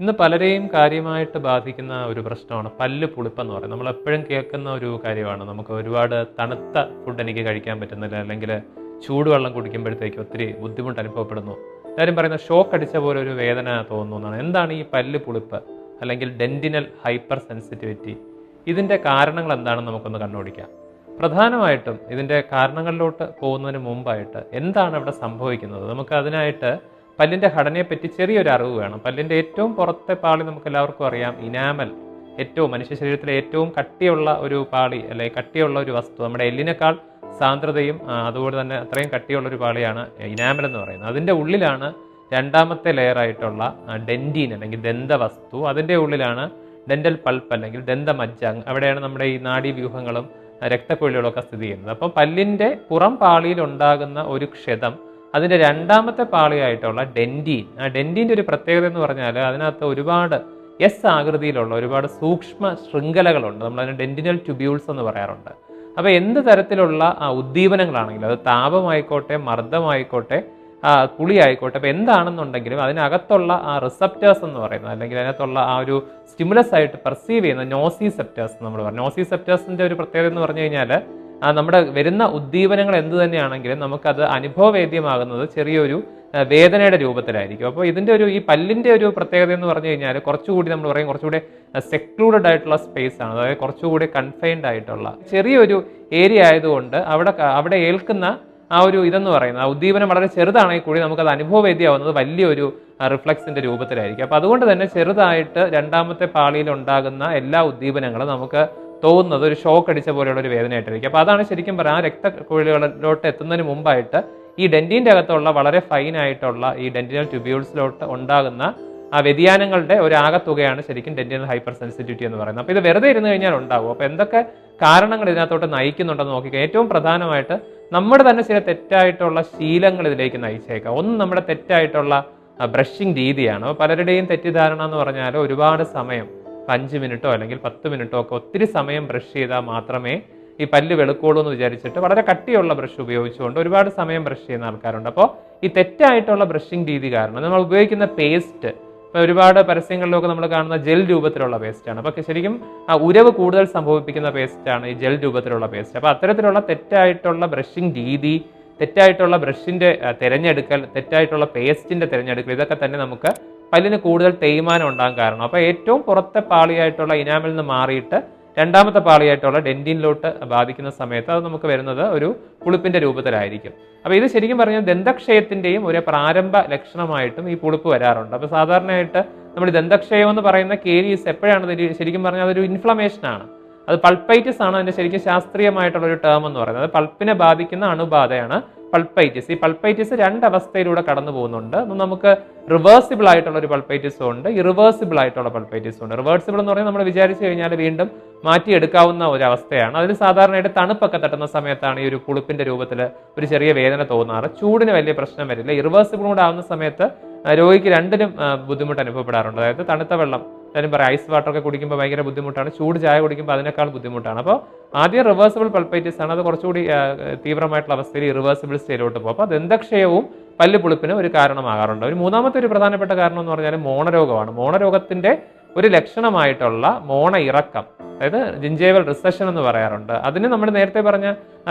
ഇന്ന് പലരെയും കാര്യമായിട്ട് ബാധിക്കുന്ന ഒരു പ്രശ്നമാണ് പല്ല് പുളിപ്പെന്ന് പറയുന്നത്. നമ്മൾ എപ്പോഴും കേൾക്കുന്ന ഒരു കാര്യമാണ്. നമുക്ക് ഒരുപാട് തണുത്ത ഫുഡ് എനിക്ക് കഴിക്കാൻ പറ്റുന്നില്ല. അല്ലെങ്കിൽ ചൂടുവെള്ളം കുടിക്കുമ്പോഴത്തേക്ക് ഒത്തിരി ബുദ്ധിമുട്ട് അനുഭവപ്പെടുന്നു. എല്ലാവരും പറയുന്ന ഷോക്ക് അടിച്ച പോലെ ഒരു വേദന തോന്നുന്നു എന്നാണ്. എന്താണ് ഈ പല്ല് പുളിപ്പ് അല്ലെങ്കിൽ ഡെന്റിനൽ ഹൈപ്പർ സെൻസിറ്റിവിറ്റി ഇതിന്റെ കാരണങ്ങൾ എന്താണെന്ന് നമുക്കൊന്ന് കണ്ടുപിടിക്കാം. പ്രധാനമായിട്ടും ഇതിന്റെ കാരണങ്ങളിലോട്ട് പോകുന്നതിന് മുമ്പായിട്ട് എന്താണ് അവിടെ സംഭവിക്കുന്നത്? നമുക്ക് അതിനായിട്ട് പല്ലിന്റെ ഘടനയെപ്പറ്റി ചെറിയൊരു അറിവ് വേണം. പല്ലിന്റെ ഏറ്റവും പുറത്തെ പാളി നമുക്ക് എല്ലാവർക്കും അറിയാം ഇനാമൽ. ഏറ്റവും മനുഷ്യ ശരീരത്തിലെ ഏറ്റവും കട്ടിയുള്ള ഒരു പാളി അല്ലെങ്കിൽ കട്ടിയുള്ള ഒരു വസ്തു. നമ്മുടെ എല്ലിനേക്കാൾ സാന്ദ്രതയും അതുപോലെ തന്നെ അത്രയും കട്ടിയുള്ള ഒരു പാളിയാണ് ഇനാമൽ എന്ന് പറയുന്നത്. അതിന്റെ ഉള്ളിലാണ് രണ്ടാമത്തെ ലെയറായിട്ടുള്ള ഡെന്റീൻ അല്ലെങ്കിൽ ദന്തവസ്തു. അതിന്റെ ഉള്ളിലാണ് ഡെന്റൽ പൾപ്പ് അല്ലെങ്കിൽ ദന്തമജ്ജ. അവിടെയാണ് നമ്മുടെ ഈ നാഡീവ്യൂഹങ്ങളും വ്യൂഹങ്ങളും ഒക്കെ സ്ഥിതി ചെയ്യുന്നത്. അപ്പോൾ പല്ലിന്റെ പുറം പാളിയിൽ ഉണ്ടാകുന്ന ഒരു ക്ഷതം അതിന്റെ രണ്ടാമത്തെ പാളിയായിട്ടുള്ള ഡെന്റീൻ ആ ഡെന്റീന്റെ ഒരു പ്രത്യേകത എന്ന് പറഞ്ഞാൽ അതിനകത്ത് ഒരുപാട് എസ് ആകൃതിയിലുള്ള ഒരുപാട് സൂക്ഷ്മ ശൃംഖലകളുണ്ട്. നമ്മളതിന് ഡെന്റിനൽ ട്യൂബ്യൂൾസ് എന്ന് പറയാറുണ്ട്. അപ്പോൾ എന്ത് തരത്തിലുള്ള ഉദ്ദീപനങ്ങളാണെങ്കിലും അത് താപമായിക്കോട്ടെ മർദ്ദമായിക്കോട്ടെ കുളി ആയിക്കോട്ടെ അപ്പോൾ എന്താണെന്നുണ്ടെങ്കിലും അതിനകത്തുള്ള ആ റിസപ്റ്റേഴ്സ് എന്ന് പറയുന്നത് അല്ലെങ്കിൽ അതിനകത്തുള്ള ആ ഒരു സ്റ്റിമുലസ് ആയിട്ട് പെർസീവ് ചെയ്യുന്ന നോസി സെപ്റ്റേഴ്സ് നമ്മൾ പറയും നോസിസെപ്റ്റേഴ്സിന്റെ ഒരു പ്രത്യേകത എന്ന് പറഞ്ഞു കഴിഞ്ഞാൽ നമ്മുടെ വരുന്ന ഉദ്ദീപനങ്ങൾ എന്ത് തന്നെയാണെങ്കിലും നമുക്കത് അനുഭവവേദ്യമാകുന്നത് ചെറിയൊരു വേദനയുടെ രൂപത്തിലായിരിക്കും. അപ്പോൾ ഇതിന്റെ ഒരു ഈ പല്ലിന്റെ ഒരു പ്രത്യേകത എന്ന് പറഞ്ഞു കഴിഞ്ഞാൽ കുറച്ചുകൂടി നമ്മൾ പറയും കുറച്ചുകൂടി സെക്ലൂഡഡ് ആയിട്ടുള്ള സ്പേസ് ആണ്. അതായത് കുറച്ചുകൂടി കൺഫൈൻഡ് ആയിട്ടുള്ള ചെറിയൊരു ഏരിയ ആയതുകൊണ്ട് അവിടെ അവിടെ ഏൽക്കുന്ന ആ ഒരു ഇതെന്ന് പറയുന്നത് ആ ഉദ്ദീപനം വളരെ ചെറുതാണെങ്കിൽ കൂടി നമുക്കത് അനുഭവവേദ്യമാവുന്നത് വലിയൊരു റിഫ്ലക്സിന്റെ രൂപത്തിലായിരിക്കും. അപ്പോൾ അതുകൊണ്ട് തന്നെ ചെറുതായിട്ട് രണ്ടാമത്തെ പാളിയിൽ ഉണ്ടാകുന്ന എല്ലാ ഉദ്ദീപനങ്ങളും നമുക്ക് തോന്നുന്നത് ഒരു ഷോക്ക് അടിച്ച പോലെയുള്ള ഒരു വേദനയായിട്ടായിരിക്കും. അപ്പോൾ അതാണ് ശരിക്കും പറയാം ആ രക്തക്കുഴലുകളിലോട്ട് എത്തുന്നതിന് മുമ്പായിട്ട് ഈ ഡെന്റിന്റെ അകത്തുള്ള വളരെ ഫൈൻ ആയിട്ടുള്ള ഈ ഡെന്റിനൽ ട്യൂബ്യൂൾസിലോട്ട് ഉണ്ടാകുന്ന ആ വ്യതിയാനങ്ങളുടെ ഒരു ആകത്തുകയാണ് ശരിക്കും ഡെന്റിനൽ ഹൈപ്പർ സെൻസിറ്റിവിറ്റി എന്ന് പറയുന്നത്. അപ്പോൾ ഇത് വെറുതെ ഇരുന്ന് കഴിഞ്ഞാൽ ഉണ്ടാവും. അപ്പോൾ എന്തൊക്കെ കാരണങ്ങൾ ഇതിനകത്തോട്ട് നയിക്കുന്നുണ്ടെന്ന് നോക്കിക്കുക ഏറ്റവും പ്രധാനമായിട്ട് നമ്മുടെ തന്നെ ചില തെറ്റായിട്ടുള്ള ശീലങ്ങൾ ഇതിലേക്ക് നയിച്ചേക്കാം. ഒന്ന് നമ്മുടെ തെറ്റായിട്ടുള്ള ബ്രഷിംഗ് രീതിയാണ്. പലരുടെയും തെറ്റിദ്ധാരണ എന്ന് പറഞ്ഞാൽ ഒരുപാട് സമയം അഞ്ച് മിനിറ്റോ അല്ലെങ്കിൽ പത്ത് മിനിറ്റോ ഒക്കെ ഒത്തിരി സമയം ബ്രഷ് ചെയ്താൽ മാത്രമേ ഈ പല്ല് വെളുക്കോളൂ എന്ന് വിചാരിച്ചിട്ട് വളരെ കട്ടിയുള്ള ബ്രഷ് ഉപയോഗിച്ചുകൊണ്ട് ഒരുപാട് സമയം ബ്രഷ് ചെയ്യുന്ന ആൾക്കാരുണ്ട്. അപ്പോൾ ഈ തെറ്റായിട്ടുള്ള ബ്രഷിംഗ് രീതി കാരണം നമ്മൾ ഉപയോഗിക്കുന്ന പേസ്റ്റ് ഇപ്പോൾ ഒരുപാട് പരസ്യങ്ങളിലൊക്കെ നമ്മൾ കാണുന്ന ജെൽ രൂപത്തിലുള്ള പേസ്റ്റാണ് അപ്പോൾ ശരിക്കും ആ ഉരവ് കൂടുതൽ സംഭവിപ്പിക്കുന്ന പേസ്റ്റാണ് ഈ ജെൽ രൂപത്തിലുള്ള പേസ്റ്റ് അപ്പോൾ അത്തരത്തിലുള്ള തെറ്റായിട്ടുള്ള ബ്രഷിംഗ് രീതി തെറ്റായിട്ടുള്ള ബ്രഷിന്റെ തിരഞ്ഞെടുക്കൽ തെറ്റായിട്ടുള്ള പേസ്റ്റിന്റെ തിരഞ്ഞെടുക്കൽ ഇതൊക്കെ തന്നെ നമുക്ക് പല്ലിന് കൂടുതൽ തേയ്മാനം ഉണ്ടാകാൻ കാരണം. അപ്പോൾ ഏറ്റവും പുറത്തെ പാളിയായിട്ടുള്ള ഇനാമിൽ നിന്ന് മാറിയിട്ട് രണ്ടാമത്തെ പാളിയായിട്ടുള്ള ഡെന്റിനിലോട്ട് ബാധിക്കുന്ന സമയത്ത് അത് നമുക്ക് വരുന്നത് ഒരു പുളിപ്പിന്റെ രൂപത്തിലായിരിക്കും. അപ്പോൾ ഇത് ശരിക്കും പറഞ്ഞാൽ ദന്തക്ഷയത്തിന്റെയും ഒരു പ്രാരംഭ ലക്ഷണമായിട്ടും ഈ പുളിപ്പ് വരാറുണ്ട്. അപ്പോൾ സാധാരണയായിട്ട് നമ്മൾ ദന്തക്ഷയം എന്ന് പറയുന്ന കേരീസ് എപ്പോഴാണ് ശരിക്കും പറഞ്ഞാൽ അതൊരു ഇൻഫ്ലമേഷൻ ആണ്. അത് പൾപ്പൈറ്റിസ് ആണ് അതിന്റെ ശരിക്കും ശാസ്ത്രീയമായിട്ടുള്ള ഒരു ടേം എന്ന് പറയുന്നത്. അത് പൾപ്പിനെ ബാധിക്കുന്ന അണുബാധയാണ് പൾപ്പൈറ്റിസ് ഈ പൾപ്പൈറ്റിസ് രണ്ട് അവസ്ഥയിലൂടെ കടന്നു പോകുന്നുണ്ട്. നമുക്ക് റിവേഴ്സിബിൾ ആയിട്ടുള്ള ഒരു പൾപ്പൈറ്റിസും ഉണ്ട്. ഇറിവേഴ്സിബിൾ ആയിട്ടുള്ള പൾപ്പൈറ്റിസും ഉണ്ട്. റിവേഴ്സിബിൾ എന്ന് പറഞ്ഞാൽ നമ്മൾ വിചാരിച്ചു കഴിഞ്ഞാൽ വീണ്ടും മാറ്റിയെടുക്കാവുന്ന ഒരു അവസ്ഥയാണ് അതിന് സാധാരണയായിട്ട് തണുപ്പൊക്കെ തട്ടുന്ന സമയത്താണ് ഈ ഒരു കുളിപ്പിന്റെ രൂപത്തിൽ ഒരു ചെറിയ വേദന തോന്നാറ്. ചൂടിന് വലിയ പ്രശ്നം വരില്ല. ഇറിവേഴ്സിബിൾ കൂടെ ആവുന്ന സമയത്ത് രോഗിക്ക് രണ്ടിനും ബുദ്ധിമുട്ട് അനുഭവപ്പെടാറുണ്ട്. അതായത് തണുത്ത വെള്ളം എല്ലാവരും പറയാം ഐസ് വാട്ടർ ഒക്കെ കുടിക്കുമ്പോൾ ഭയങ്കര ബുദ്ധിമുട്ടാണ്. ചൂട് ചായ കുടിക്കുമ്പോൾ അതിനേക്കാൾ ബുദ്ധിമുട്ടാണ്. അപ്പോൾ ആദ്യം റിവേഴ്സിബിൾ പൾപ്പൈറ്റിസ് ആണ്. അത് കുറച്ചുകൂടി തീവ്രമായിട്ടുള്ള അവസ്ഥയിൽ റിവേഴ്സിബിൾ സ്റ്റേജിലോട്ട് പോകും. അപ്പോൾ ദന്തക്ഷയവും പല്ല് പുളിപ്പിന് ഒരു കാരണമാകാറുണ്ട്. ഒരു മൂന്നാമത്തെ ഒരു പ്രധാനപ്പെട്ട കാരണം എന്ന് പറഞ്ഞാൽ മോണരോഗമാണ്. മോണരോഗത്തിന്റെ ഒരു ലക്ഷണമായിട്ടുള്ള മോണ ഇറക്കം അതായത് ജിഞ്ചേവൽ റിസഷൻ എന്ന് പറയാറുണ്ട്. അതിന് നമ്മൾ നേരത്തെ പറഞ്ഞ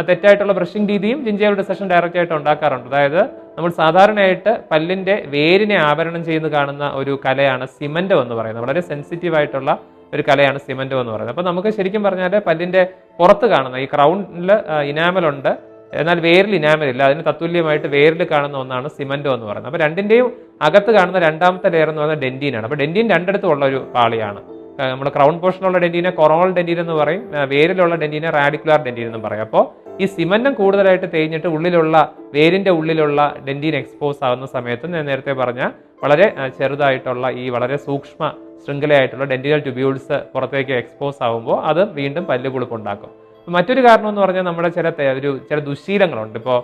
തെറ്റായിട്ടുള്ള ബ്രഷിംഗ് രീതിയും ജിഞ്ചേവൽ റിസഷൻ ഡയറക്റ്റ് ആയിട്ട് ഉണ്ടാക്കാറുണ്ട്. അതായത് നമ്മൾ സാധാരണയായിട്ട് പല്ലിന്റെ വേരിനെ ആവരണം ചെയ്യുന്ന കാണുന്ന ഒരു കലയാണ് സിമന്റോ എന്ന് പറയുന്നത്. വളരെ സെൻസിറ്റീവ് ആയിട്ടുള്ള ഒരു കലയാണ് സിമന്റോ എന്ന് പറയുന്നത്. അപ്പോൾ നമുക്ക് ശരിക്കും പറഞ്ഞാൽ പല്ലിന്റെ പുറത്ത് കാണുന്ന ഈ ക്രൗണ്ടിൽ ഇനാമൽ ഉണ്ട്. എന്നാൽ വേരിൽ ഇനാമൽ ഇല്ല. അതിന് തത്തുല്യമായിട്ട് വേരിൽ കാണുന്ന ഒന്നാണ് സിമന്റോ എന്ന് പറയുന്നത്. അപ്പോൾ രണ്ടിന്റെയും അകത്ത് കാണുന്ന രണ്ടാമത്തെ ലെയർ എന്ന് പറയുന്നത് ഡെന്റീനാണ് അപ്പോൾ ഡെന്റീൻ രണ്ടിടത്തും ഒരു പാളിയാണ്. നമ്മുടെ ക്രൗൺ പോർഷനുള്ള ഡെന്റീനെ കൊറോണൽ ഡെന്റീൻ എന്ന് പറയും. വേരിലുള്ള ഡെന്റീനെ റാഡിക്കുലാർ ഡെന്റീൻ എന്ന് പറയും. അപ്പോൾ ഈ സിമന്റം കൂടുതലായിട്ട് തേഞ്ഞിട്ട് ഉള്ളിലുള്ള വേരിന്റെ ഉള്ളിലുള്ള ഡെന്റീൻ എക്സ്പോസ് ആകുന്ന സമയത്ത് ഞാൻ നേരത്തെ പറഞ്ഞ വളരെ ചെറുതായിട്ടുള്ള ഈ വളരെ സൂക്ഷ്മ ശൃംഖലയായിട്ടുള്ള ഡെന്റിനൽ ട്യൂബ്യൂൾസ് പുറത്തേക്ക് എക്സ്പോസ് ആകുമ്പോൾ അത് വീണ്ടും പല്ല് പുളിപ്പുണ്ടാക്കും അപ്പൊ മറ്റൊരു കാരണം എന്ന് പറഞ്ഞാൽ നമ്മുടെ ചില ഒരു ചില ദുശീലങ്ങളുണ്ട്. ഇപ്പോൾ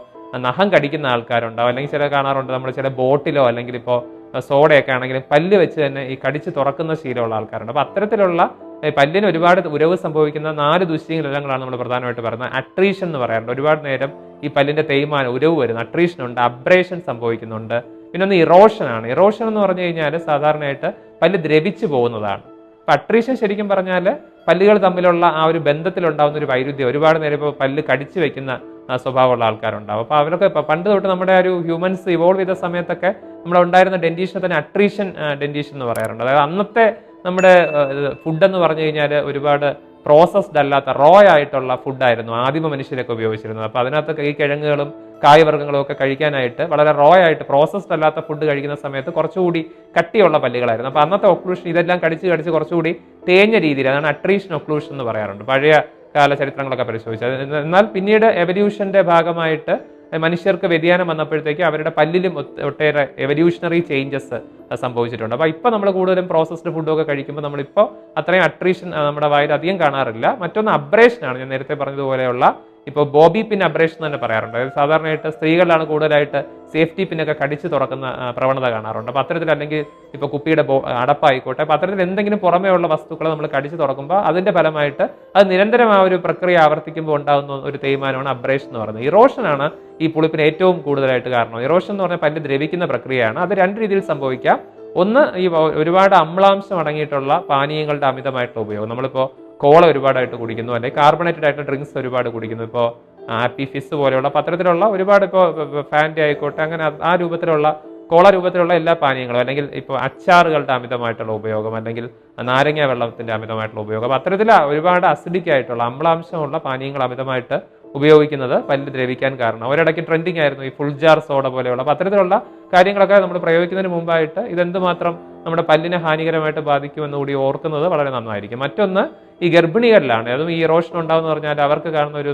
നഖം കടിക്കുന്ന ആൾക്കാരുണ്ടാവും അല്ലെങ്കിൽ ചില കാണാറുണ്ട് നമ്മൾ ചില ബോട്ടിലോ അല്ലെങ്കിൽ ഇപ്പോൾ സോഡയൊക്കെ ആണെങ്കിലും പല്ല് വെച്ച് തന്നെ ഈ കടിച്ച് തുറക്കുന്ന ശീലമുള്ള ആൾക്കാരുണ്ട്. അപ്പോൾ അത്തരത്തിലുള്ള പല്ലിന് ഒരുപാട് ഉരവ് സംഭവിക്കുന്ന നാല് ദുശ്ശീലങ്ങളാണ് നമ്മൾ പ്രധാനമായിട്ട് പറയുന്നത്. അട്രീഷൻ എന്ന് പറയാറുണ്ട്. ഒരുപാട് നേരം ഈ പല്ലിന്റെ തേയ്മാനം ഉരവ് വരുന്നു അട്രീഷൻ ഉണ്ട് അബ്രേഷൻ സംഭവിക്കുന്നുണ്ട്. പിന്നെ ഒന്ന് ഇറോഷൻ ആണ്. ഇറോഷൻ എന്ന് പറഞ്ഞു കഴിഞ്ഞാൽ സാധാരണയായിട്ട് പല്ല് ദ്രവിച്ചു പോകുന്നതാണ്. അപ്പം അട്രീഷൻ ശരിക്കും പറഞ്ഞാൽ പല്ലുകൾ തമ്മിലുള്ള ആ ഒരു ബന്ധത്തിലുണ്ടാകുന്ന ഒരു വൈരുദ്ധ്യം. ഒരുപാട് നേരം ഇപ്പോൾ പല്ല് കടിച്ചു വെക്കുന്ന സ്വഭാവമുള്ള ആൾക്കാരുണ്ടാവും. അപ്പോൾ അവരൊക്കെ പണ്ട് തൊട്ട് നമ്മുടെ ഒരു ഹ്യൂമൻസ് ഇവോൾവ് ചെയ്ത സമയത്തൊക്കെ നമ്മുടെ ഉണ്ടായിരുന്ന ഡെന്റീഷനെ തന്നെ അട്രീഷൻ ഡെന്റീഷൻ എന്ന് പറയാറുണ്ട്. അതായത് അന്നത്തെ നമ്മുടെ ഫുഡ് എന്ന് പറഞ്ഞു കഴിഞ്ഞാൽ ഒരുപാട് പ്രോസസ്ഡ് അല്ലാത്ത റോ ആയിട്ടുള്ള ഫുഡായിരുന്നു ആദിമ മനുഷ്യരൊക്കെ ഉപയോഗിച്ചിരുന്നത്. അപ്പോൾ അതിനകത്തൊക്കെ ഈ കിഴങ്ങുകളും കായവർഗങ്ങളും ഒക്കെ കഴിക്കാനായിട്ട് വളരെ റോ ആയിട്ട് പ്രോസസ്ഡ് അല്ലാത്ത ഫുഡ് കഴിക്കുന്ന സമയത്ത് കുറച്ചുകൂടി കട്ടിയുള്ള പല്ലുകളായിരുന്നു. അപ്പോൾ അന്നത്തെ ഒക്ലൂഷൻ ഇതെല്ലാം കടിച്ച് കടിച്ച് കുറച്ചുകൂടി തേഞ്ഞ രീതിയിൽ അതാണ് അട്രീഷൻ ഒക്ലൂഷൻ എന്ന് പറയാറുണ്ട്. പഴയ കാല ചരിത്രങ്ങളൊക്കെ പരിശോധിച്ചത് എന്നാൽ പിന്നീട് എവല്യൂഷന്റെ ഭാഗമായിട്ട് മനുഷ്യർക്ക് വ്യതിയാനം വന്നപ്പോഴത്തേക്ക് അവരുടെ പല്ലിലും ഒട്ടേറെ എവല്യൂഷണറി ചേഞ്ചസ് സംഭവിച്ചിട്ടുണ്ട്. അപ്പോൾ ഇപ്പോൾ നമ്മൾ കൂടുതലും പ്രോസസ്ഡ് ഫുഡൊക്കെ കഴിക്കുമ്പോൾ നമ്മളിപ്പോൾ അത്രയും അട്രീഷൻ നമ്മുടെ വായിൽ അധികം കാണാറില്ല. മറ്റൊന്ന് അബ്രേഷനാണ് ഞാൻ നേരത്തെ പറഞ്ഞതുപോലെയുള്ള ഇപ്പോൾ ബോബി പിൻ അബ്രേഷൻ തന്നെ പറയാറുണ്ട്. സാധാരണയായിട്ട് സ്ത്രീകളാണ് കൂടുതലായിട്ട് സേഫ്റ്റി പിന്നൊക്കെ കടിച്ചു തുറക്കുന്ന പ്രവണത കാണാറുണ്ട്. അപ്പോൾ അത്തരത്തിൽ അല്ലെങ്കിൽ ഇപ്പോൾ കുപ്പിയുടെ അടപ്പായിക്കോട്ടെ. അപ്പോൾ അത്തരത്തിൽ എന്തെങ്കിലും പുറമേ ഉള്ള വസ്തുക്കളെ നമ്മൾ കടിച്ചു തുറക്കുമ്പോൾ അതിന്റെ ഫലമായിട്ട് അത് നിരന്തരം ആ ഒരു പ്രക്രിയ ആവർത്തിക്കുമ്പോൾ ഉണ്ടാകുന്ന ഒരു തേയ്മാനമാണ് അബ്രേഷൻ എന്ന് പറയുന്നത്. ഇറോഷനാണ് ഈ പുളിപ്പിന് ഏറ്റവും കൂടുതലായിട്ട് കാരണം. ഇറോഷൻ എന്ന് പറഞ്ഞാൽ പല്ല് ദ്രവിക്കുന്ന പ്രക്രിയയാണ്. അത് രണ്ട് രീതിയിൽ സംഭവിക്കാം. ഒന്ന് ഈ ഒരുപാട് അമ്ലാംശം അടങ്ങിയിട്ടുള്ള പാനീയങ്ങളുടെ അമിതമായിട്ടുള്ള ഉപയോഗം. നമ്മളിപ്പോൾ കോള ഒരുപാടായിട്ട് കുടിക്കുന്നു. അല്ലെങ്കിൽ കാർബണേറ്റഡ് ആയിട്ട് ഡ്രിങ്ക്സ് ഒരുപാട് കുടിക്കുന്നു. ഇപ്പോൾ ആപ്പി ഫിസ് പോലെയുള്ള പത്രത്തിലുള്ള ഒരുപാട് ഇപ്പോൾ ഫാന്റി ആയിക്കോട്ടെ അങ്ങനെ ആ- രൂപത്തിലുള്ള കോള രൂപത്തിലുള്ള എല്ലാ പാനീയങ്ങളും അല്ലെങ്കിൽ ഇപ്പോൾ അച്ചാറുകളുടെ അമിതമായിട്ടുള്ള ഉപയോഗം അല്ലെങ്കിൽ നാരങ്ങ വെള്ളത്തിന്റെ അമിതമായിട്ടുള്ള ഉപയോഗം. അത്തരത്തിൽ ഒരുപാട് അസിഡിക് ആയിട്ടുള്ള അമ്ലാംശമുള്ള പാനീയങ്ങൾ അമിതമായിട്ട് ഉപയോഗിക്കുന്നത് പല്ല് ദ്രവിക്കാൻ കാരണം. ഒരിടയ്ക്ക് ട്രെൻഡിങ് ആയിരുന്നു ഈ ഫുൾ ജാർ സോഡ പോലെയുള്ള. അപ്പോൾ അത്തരത്തിലുള്ള കാര്യങ്ങളൊക്കെ നമ്മൾ പ്രയോഗിക്കുന്നതിന് മുമ്പായിട്ട് ഇതെന്തുമാത്രം നമ്മുടെ പല്ലിനെ ഹാനികരമായിട്ട് ബാധിക്കുമെന്ന് കൂടി ഓർക്കുന്നത് വളരെ നന്നായിരിക്കും. മറ്റൊന്ന് ഈ ഗർഭിണികളിലാണ്. അതും ഈ റോഷൻ ഉണ്ടാവുന്ന പറഞ്ഞാൽ അവർക്ക് കാണുന്ന ഒരു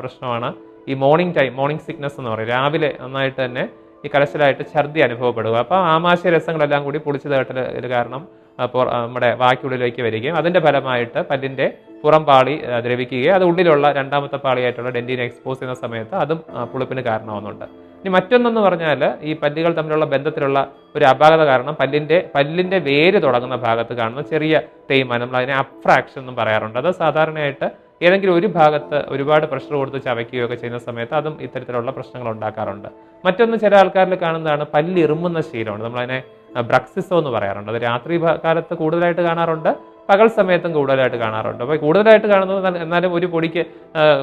പ്രശ്നമാണ്. ഈ മോർണിംഗ് ടൈം മോർണിംഗ് സിക്നസ് എന്ന് പറയും. രാവിലെ നന്നായിട്ട് തന്നെ ഈ കലശലായിട്ട് ഛർദി അനുഭവപ്പെടുക. അപ്പോൾ ആമാശയ രസങ്ങളെല്ലാം കൂടി പൊളിച്ചതായിട്ട് കാരണം അപ്പോൾ നമ്മുടെ വാക്കിയുള്ളിലേക്ക് വരികയും അതിന്റെ ഫലമായിട്ട് പല്ലിന്റെ പുറം പാളി ദ്രവിക്കുകയും അത് ഉള്ളിലുള്ള രണ്ടാമത്തെ പാളിയായിട്ടുള്ള ഡെന്റിനെ എക്സ്പോസ് ചെയ്യുന്ന സമയത്ത് അതും പുളിപ്പിന് കാരണമാവുന്നുണ്ട്. ഇനി മറ്റൊന്നെന്ന് പറഞ്ഞാൽ ഈ പല്ലുകൾ തമ്മിലുള്ള ബന്ധത്തിലുള്ള ഒരു അപാകത കാരണം പല്ലിന്റെ പല്ലിന്റെ വേര് തുടങ്ങുന്ന ഭാഗത്ത് കാണുന്ന ചെറിയ തേയ്മാനം നമ്മൾ അതിനെ അപ്രാക്ഷൻ എന്നും പറയാറുണ്ട്. അത് സാധാരണയായിട്ട് ഏതെങ്കിലും ഒരു ഭാഗത്ത് ഒരുപാട് പ്രഷർ കൊടുത്ത് ചവയ്ക്കുകയോ ഒക്കെ ചെയ്യുന്ന സമയത്ത് അതും ഇത്തരത്തിലുള്ള പ്രശ്നങ്ങൾ ഉണ്ടാക്കാറുണ്ട്. മറ്റൊന്ന് ചില ആൾക്കാരിൽ കാണുന്നതാണ് പല്ലിറുമ്പുന്ന ശീലമാണ്. നമ്മളതിനെ ബ്രക്സിസോ എന്ന് പറയാറുണ്ട്. അത് രാത്രി കാലത്ത് കൂടുതലായിട്ട് കാണാറുണ്ട്. പകൽ സമയത്തും കൂടുതലായിട്ട് കാണാറുണ്ട്. അപ്പോൾ കൂടുതലായിട്ട് കാണുന്നത് എന്നാലും ഒരു പൊടിക്ക്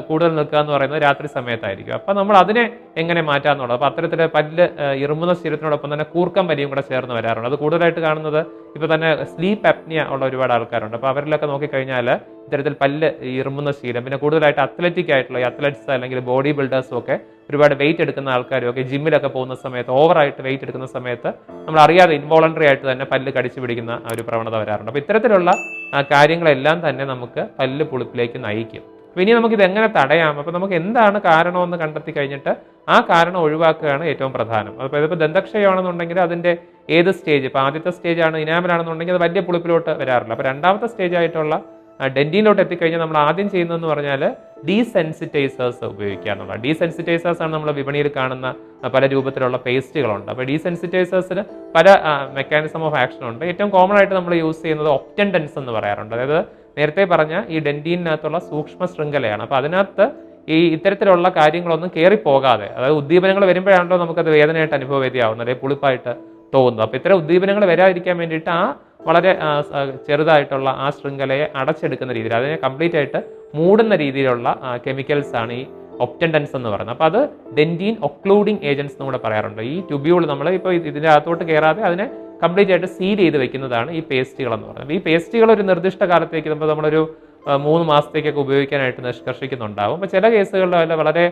കൂടുതൽ നിൽക്കുക എന്ന് പറയുന്നത് രാത്രി സമയത്തായിരിക്കും. അപ്പോൾ നമ്മൾ അതിനെ എങ്ങനെ മാറ്റാന്നുള്ളത്. അപ്പോൾ അത്തരത്തിൽ പല്ല് ഇറുമുന്ന ശീലത്തിനോടൊപ്പം തന്നെ കൂർക്കം വലിയും കൂടെ ചേർന്ന് വരാറുണ്ട്. അത് കൂടുതലായിട്ട് കാണുന്നത് ഇപ്പോൾ തന്നെ സ്ലീപ്പ് അപ്നിയ ഉള്ള ഒരുപാട് ആൾക്കാരുണ്ട്. അപ്പോൾ അവരിലൊക്കെ നോക്കിക്കഴിഞ്ഞാൽ ഇത്തരത്തിൽ പല്ല് ഇറുമ്പുന്ന ശീലം പിന്നെ കൂടുതലായിട്ട് അത്ലറ്റിക് ആയിട്ടുള്ള ഈ അത്ലറ്റ്സ് അല്ലെങ്കിൽ ബോഡി ബിൽഡേഴ്സും ഒക്കെ ഒരുപാട് വെയിറ്റ് എടുക്കുന്ന ആൾക്കാരും ഒക്കെ ജിമ്മിലൊക്കെ പോകുന്ന സമയത്ത് ഓവറായിട്ട് വെയിറ്റ് എടുക്കുന്ന സമയത്ത് നമ്മൾ അറിയാതെ ഇൻവോളണ്ടറി ആയിട്ട് തന്നെ പല്ല് കടിച്ചു പിടിക്കുന്ന ഒരു പ്രവണത വരാറുണ്ട്. അപ്പോൾ ഇത്തരത്തിലുള്ള കാര്യങ്ങളെല്ലാം തന്നെ നമുക്ക് പല്ല് പുളിപ്പിലേക്ക് നയിക്കും. അപ്പോൾ ഇനി നമുക്ക് എങ്ങനെ തടയാം? അപ്പോൾ നമുക്ക് എന്താണ് കാരണമെന്ന് കണ്ടെത്തി കഴിഞ്ഞിട്ട് ആ കാരണം ഒഴിവാക്കുകയാണ് ഏറ്റവും പ്രധാനം. അപ്പോൾ ഇതിപ്പോൾ ദന്തക്ഷയമാണെന്നുണ്ടെങ്കിൽ അതിന്റെ ഏത് സ്റ്റേജ് ഇപ്പോൾ ആദ്യത്തെ സ്റ്റേജ് ആണ് ഇനാമൽ ആണെന്നുണ്ടെങ്കിൽ അത് വലിയ പുളിപ്പിലോട്ട് വരാറില്ല. അപ്പോൾ രണ്ടാമത്തെ സ്റ്റേജ് ആയിട്ടുള്ള ഡെന്റിയിലോട്ട് എത്തിക്കഴിഞ്ഞാൽ നമ്മൾ ആദ്യം ചെയ്യുന്നതെന്ന് പറഞ്ഞാൽ ഡീസെൻസിറ്റൈസേഴ്സ് ഉപയോഗിക്കുക എന്നുള്ളത് ഡീസെൻസിറ്റൈസേഴ്സ് ആണ് നമ്മൾ വിപണിയിൽ കാണുന്ന പല രൂപത്തിലുള്ള പേസ്റ്റുകളുണ്ട് അപ്പോൾ ഡീസെൻസിറ്റൈസേഴ്സിന് പല മെക്കാനിസം ഓഫ് ആക്ഷൻ ഉണ്ട്. ഏറ്റവും കോമൺ ആയിട്ട് നമ്മൾ യൂസ് ചെയ്യുന്നത് ഒപ്റ്റൻഡൻസ് എന്ന് പറയാറുണ്ട്. അതായത് നേരത്തെ പറഞ്ഞ ഈ ഡെന്റീനകത്തുള്ള സൂക്ഷ്മ ശൃംഖലയാണ്. അപ്പോൾ അതിനകത്ത് ഈ ഇത്തരത്തിലുള്ള കാര്യങ്ങളൊന്നും കയറി പോകാതെ അതായത് ഉദ്ദീപനങ്ങൾ വരുമ്പോഴാണല്ലോ നമുക്കത് വേദനയായിട്ട് അനുഭവവേദിയാവുന്നത് അല്ലെങ്കിൽ പുളിപ്പായിട്ട് തോന്നുന്നത് അപ്പോൾ ഇത്തരം ഉദ്ദീപനങ്ങൾ വരാതിരിക്കാൻ വേണ്ടിയിട്ട് ആ വളരെ ചെറുതായിട്ടുള്ള ആ ശൃംഖലയെ അടച്ചെടുക്കുന്ന രീതിയിൽ അതിനെ കംപ്ലീറ്റ് ആയിട്ട് മൂടുന്ന രീതിയിലുള്ള കെമിക്കൽസ് ആണ് ഈ ഒപ്റ്റൻഡൻസ് എന്ന് പറയുന്നത്. അപ്പോൾ അത് ഡെന്റീൻ ഒക്ലൂഡിങ് ഏജൻസ് എന്ന് കൂടെ പറയാറുണ്ട്. ഈ ട്യൂബ്യൂൾ നമ്മൾ ഇപ്പോൾ ഇതിന്റെ അകത്തോട്ട് കയറാതെ അതിനെ കംപ്ലീറ്റ് ആയിട്ട് സീൽ ചെയ്ത് വെക്കുന്നതാണ് ഈ പേസ്റ്റുകൾ എന്ന് പറയുന്നത്. ഈ പേസ്റ്റുകൾ ഒരു നിർദ്ദിഷ്ട കാലത്തേക്ക് നമ്മൾ നമ്മളൊരു മൂന്ന് മാസത്തേക്കൊക്കെ ഉപയോഗിക്കാനായിട്ട് നിഷ്കർഷിക്കുന്നുണ്ടാവും. അപ്പോൾ ചില കേസുകളിൽ വളരെ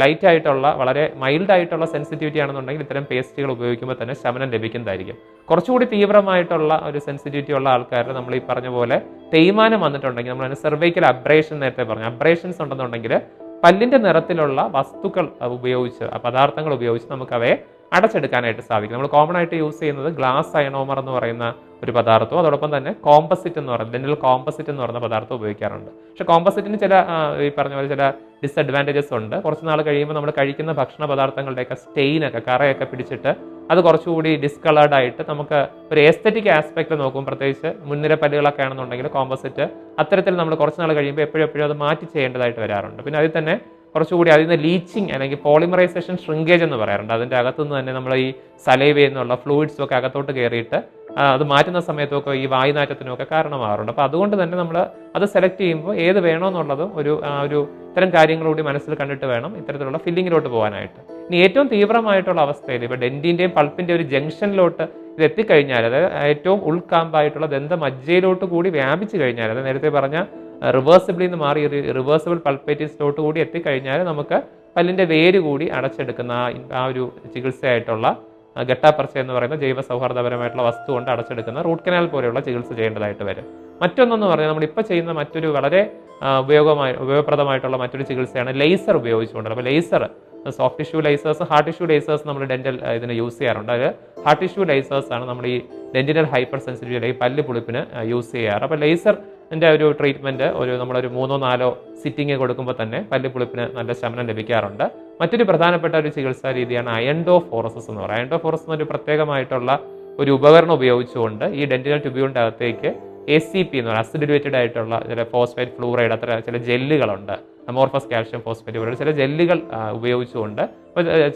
ലൈറ്റ് ആയിട്ടുള്ള വളരെ മൈൽഡ് ആയിട്ടുള്ള സെൻസിറ്റിവിറ്റി ആണെന്നുണ്ടെങ്കിൽ ഇത്തരം പേസ്റ്റുകൾ ഉപയോഗിക്കുമ്പോൾ തന്നെ ശമനം ലഭിക്കുന്നതായിരിക്കും. കുറച്ചുകൂടി തീവ്രമായിട്ടുള്ള ഒരു സെൻസിറ്റിവിറ്റി ഉള്ള ആൾക്കാരെ നമ്മൾ ഈ പറഞ്ഞ പോലെ തേയ്മാനം വന്നിട്ടുണ്ടെങ്കിൽ നമ്മൾ സെർവൈക്കൽ അബ്രേഷൻ നേരത്തെ പറഞ്ഞു. അബ്രേഷൻസ് ഉണ്ടെന്നുണ്ടെങ്കിൽ പല്ലിന്റെ നിറത്തിലുള്ള വസ്തുക്കൾ ഉപയോഗിച്ച് പദാർത്ഥങ്ങൾ ഉപയോഗിച്ച് നമുക്ക് അവയെ അടച്ചെടുക്കാനായിട്ട് സാധിക്കും. നമ്മൾ കോമൺ ആയിട്ട് യൂസ് ചെയ്യുന്നത് ഗ്ലാസ് അയണോമർ എന്ന് പറയുന്ന ഒരു പദാർത്ഥവും അതോടൊപ്പം തന്നെ കോമ്പസിറ്റ് എന്ന് പറയുന്നത് ഡെന്റൽ കോമ്പസിറ്റ് എന്ന് പറയുന്ന പദാർത്ഥം ഉപയോഗിക്കാറുണ്ട്. പക്ഷെ കോമ്പസിറ്റിന് ചില ഈ പറഞ്ഞ പോലെ ചില ഡിസഡ്വാന്റേജസ് ഉണ്ട്. കുറച്ച് നാൾ കഴിയുമ്പോൾ നമ്മൾ കഴിക്കുന്ന ഭക്ഷണ പദാർത്ഥങ്ങളുടെയൊക്കെ സ്റ്റെയിനൊക്കെ കറയൊക്കെ പിടിച്ചിട്ട് അത് കുറച്ചുകൂടി ഡിസ്കളേർഡ് ആയിട്ട് നമുക്ക് ഒരു എസ്തറ്റിക് ആസ്പെക്ട് നോക്കും. പ്രത്യേകിച്ച് മുൻനിര പല്ലുകളൊക്കെ ആണെന്നുണ്ടെങ്കിൽ കോമ്പസിറ്റ് അത്തരത്തിൽ നമ്മൾ കുറച്ച് നാൾ കഴിയുമ്പോൾ എപ്പോഴും എപ്പോഴും അത് മാറ്റി ചെയ്യേണ്ടതായിട്ട് വരാറുണ്ട്. പിന്നെ അതിൽ തന്നെ കുറച്ചുകൂടി അതിൽ നിന്ന് ലീച്ചിങ് അല്ലെങ്കിൽ പോളിമറൈസേഷൻ ഷ്രിങ്കേജ് എന്ന് പറയാറുണ്ട്. അതിന്റെ അകത്തുനിന്ന് തന്നെ നമ്മൾ ഈ സലൈവ എന്നുള്ള ഫ്ലൂയിഡ്സും ഒക്കെ അകത്തോട്ട് കയറിയിട്ട് അത് മാറ്റുന്ന സമയത്തൊക്കെ ഈ വായുനാറ്റത്തിനൊക്കെ കാരണമാകാറുണ്ട് അപ്പോൾ അതുകൊണ്ട് തന്നെ നമ്മൾ അത് സെലക്ട് ചെയ്യുമ്പോൾ ഏത് വേണമെന്നുള്ളതും ഒരു ഒരു ഇത്തരം കാര്യങ്ങൾ കൂടി മനസ്സിൽ കണ്ടിട്ട് വേണം ഇത്തരത്തിലുള്ള ഫില്ലിങ്ങിലോട്ട് പോകാനായിട്ട്. ഇനി ഏറ്റവും തീവ്രമായിട്ടുള്ള അവസ്ഥയിൽ ഇപ്പോൾ ഡെന്റിന്റെയും പൾപ്പിന്റെ ഒരു ജംഗ്ഷനിലോട്ട് ഇത് എത്തിക്കഴിഞ്ഞാൽ അതായത് ഏറ്റവും ഉൾക്കാമ്പായിട്ടുള്ള ദന്തമജ്ജയിലോട്ട് കൂടി വ്യാപിച്ചു കഴിഞ്ഞാൽ അത് നേരത്തെ പറഞ്ഞ റിവേഴ്സിബിളിൽ നിന്ന് മാറി ഒരു റിവേഴ്സിബിൾ പൾപ്പേറ്റീസിലോട്ട് കൂടി എത്തിക്കഴിഞ്ഞാൽ നമുക്ക് പല്ലിന്റെ വേര് കൂടി അടച്ചെടുക്കുന്ന ആ ഒരു ചികിത്സയായിട്ടുള്ള ഗട്ടാപ്പർച്ച എന്ന് പറയുന്ന ജൈവ സൗഹാർദ്ദപരമായിട്ടുള്ള വസ്തു കൊണ്ട് അടച്ചെടുക്കുന്ന റൂട്ട് കനാൽ പോലെയുള്ള ചികിത്സ ചെയ്യേണ്ടതായിട്ട് വരും. മറ്റൊന്നെന്ന് പറഞ്ഞാൽ നമ്മളിപ്പോൾ ചെയ്യുന്ന മറ്റൊരു വളരെ ഉപയോഗമായ ഉപയോഗപ്രദമായിട്ടുള്ള മറ്റൊരു ചികിത്സയാണ് ലേസർ ഉപയോഗിച്ചുകൊണ്ട്. അപ്പോൾ laser soft tissue lasers hard tissue lasers നമ്മൾ ഡെന്റൽ ഇതിന് യൂസ് ചെയ്യാറുണ്ട്. അത് ഹാർട്ട് ടിഷ്യൂ ലൈസേഴ്സ് ആണ് നമ്മൾ ഈ ഡെന്റിനൽ ഹൈപ്പർ സെൻസിറ്റീവ് അല്ലെങ്കിൽ പല്ല് പുളിപ്പിന് യൂസ് ചെയ്യാറ്. അപ്പോൾ ലേസറിന്റെ ഒരു ട്രീറ്റ്മെന്റ് ഒരു നമ്മളൊരു മൂന്നോ നാലോ സിറ്റിങ് കൊടുക്കുമ്പോൾ തന്നെ പല്ല് പുളിപ്പിന് നല്ല ശമനം ലഭിക്കാറുണ്ട്. മറ്റൊരു പ്രധാനപ്പെട്ട ഒരു ചികിത്സാ രീതിയാണ് അയൻഡോ ഫോറസസ് എന്ന് പറയുന്നത്. അയൻഡോ ഫോറസ് എന്നൊരു പ്രത്യേകമായിട്ടുള്ള ഒരു ഉപകരണം ഉപയോഗിച്ചുകൊണ്ട് ഈ ഡെന്റിനൽ ട്യൂബിയുടെ അകത്തേക്ക് എ സി പി എന്ന് പറയുന്നത് അസിഡിവേറ്റഡ് ആയിട്ടുള്ള ചില ഫോസ്ഫേറ്റ് ഫ്ലൂറൈഡ് അത്ര ചില ജെല്ലുകളുണ്ട്. അമോർഫസ് കാൽഷ്യം ഫോസ്ഫേറ്റ് പോലുള്ള ചില ജെല്ലുകൾ ഉപയോഗിച്ചുകൊണ്ട്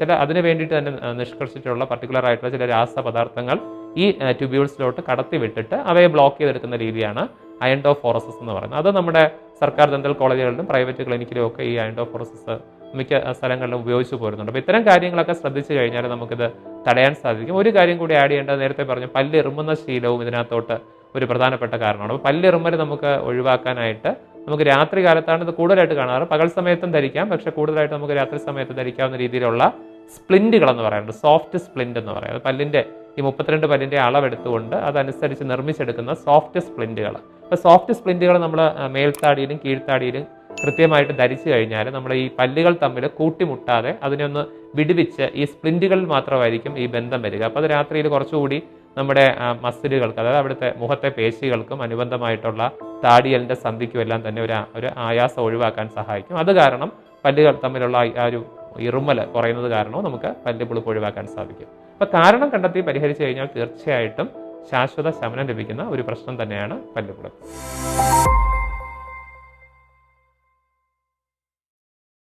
ചില അതിന് വേണ്ടിയിട്ട് തന്നെ നിഷ്കർഷിച്ചിട്ടുള്ള പർട്ടിക്കുലർ ആയിട്ടുള്ള ചില രാസപദാർത്ഥങ്ങൾ ഈ ട്യൂബ്യൂൾസിലോട്ട് കടത്തി വിട്ടിട്ട് അവയെ ബ്ലോക്ക് ചെയ്തെടുക്കുന്ന രീതിയാണ് അയൻഡോഫോറസിസ് എന്ന് പറയുന്നത്. അത് നമ്മുടെ സർക്കാർ ദന്തൽ കോളേജുകളിലും പ്രൈവറ്റ് ക്ലിനിക്കിലും ഒക്കെ ഈ അയൻഡോഫോറസിസ് മിക്ക സ്ഥലങ്ങളിലും ഉപയോഗിച്ചു പോരുന്നുണ്ട്. അപ്പോൾ ഇത്തരം കാര്യങ്ങളൊക്കെ ശ്രദ്ധിച്ചു കഴിഞ്ഞാൽ നമുക്കിത് തടയാൻ സാധിക്കും. ഒരു കാര്യം കൂടി ആഡ് ചെയ്യേണ്ടത് നേരത്തെ പറഞ്ഞു പല്ല് ഇറുമുന്ന ശീലവും ഇതിനകത്തോട്ട് ഒരു പ്രധാനപ്പെട്ട കാരണമാണ്. അപ്പോൾ പല്ലിറുമ്മൽ നമുക്ക് ഒഴിവാക്കാനായിട്ട് നമുക്ക് രാത്രി കാലത്താണ് ഇത് കൂടുതലായിട്ട് കാണാറ്. പകൽ സമയത്തും ധരിക്കാം പക്ഷേ കൂടുതലായിട്ട് നമുക്ക് രാത്രി സമയത്ത് ധരിക്കാവുന്ന രീതിയിലുള്ള സ്പ്ലിന്റുകൾ എന്ന് പറയുന്നത് സോഫ്റ്റ് സ്പ്ലിന്റ് എന്ന് പറയുന്നത് പല്ലിന്റെ ഈ മുപ്പത്തിരണ്ട് പല്ലിന്റെ അളവെടുത്തുകൊണ്ട് അതനുസരിച്ച് നിർമ്മിച്ചെടുക്കുന്ന സോഫ്റ്റ് സ്പ്ലിന്റുകൾ അപ്പോൾ സോഫ്റ്റ് സ്പ്ലിന്റുകൾ നമ്മൾ മേൽത്താടിയിലും കീഴ്ത്താടിയിലും കൃത്യമായിട്ട് ധരിച്ചു കഴിഞ്ഞാൽ നമ്മൾ ഈ പല്ലുകൾ തമ്മിൽ കൂട്ടിമുട്ടാതെ അതിനെ ഒന്ന് വിടുവിച്ച് ഈ സ്പ്ലിന്റുകളിൽ മാത്രമായിരിക്കും ഈ ബന്ധം വരിക. അപ്പോൾ അത് രാത്രിയിൽ കുറച്ചുകൂടി നമ്മുടെ മസിലുകൾക്ക് അതായത് അവിടുത്തെ മുഖത്തെ പേശികൾക്കും അനുബന്ധമായിട്ടുള്ള താടിയലിന്റെ സന്ധിക്കും എല്ലാം തന്നെ ഒരു ഒരു ആയാസം ഒഴിവാക്കാൻ സഹായിക്കും. അത് കാരണം പല്ലുകൾ തമ്മിലുള്ള ആ ഒരു ഇറുമൽ കുറയുന്നത് കാരണവും നമുക്ക് പല്ല് പുളിപ്പ് ഒഴിവാക്കാൻ സാധിക്കും. അപ്പോൾ കാരണം കണ്ടെത്തി പരിഹരിച്ചു കഴിഞ്ഞാൽ തീർച്ചയായിട്ടും ശാശ്വത ശമനം ലഭിക്കുന്ന ഒരു പ്രശ്നം തന്നെയാണ് പല്ലുപുളിപ്പ്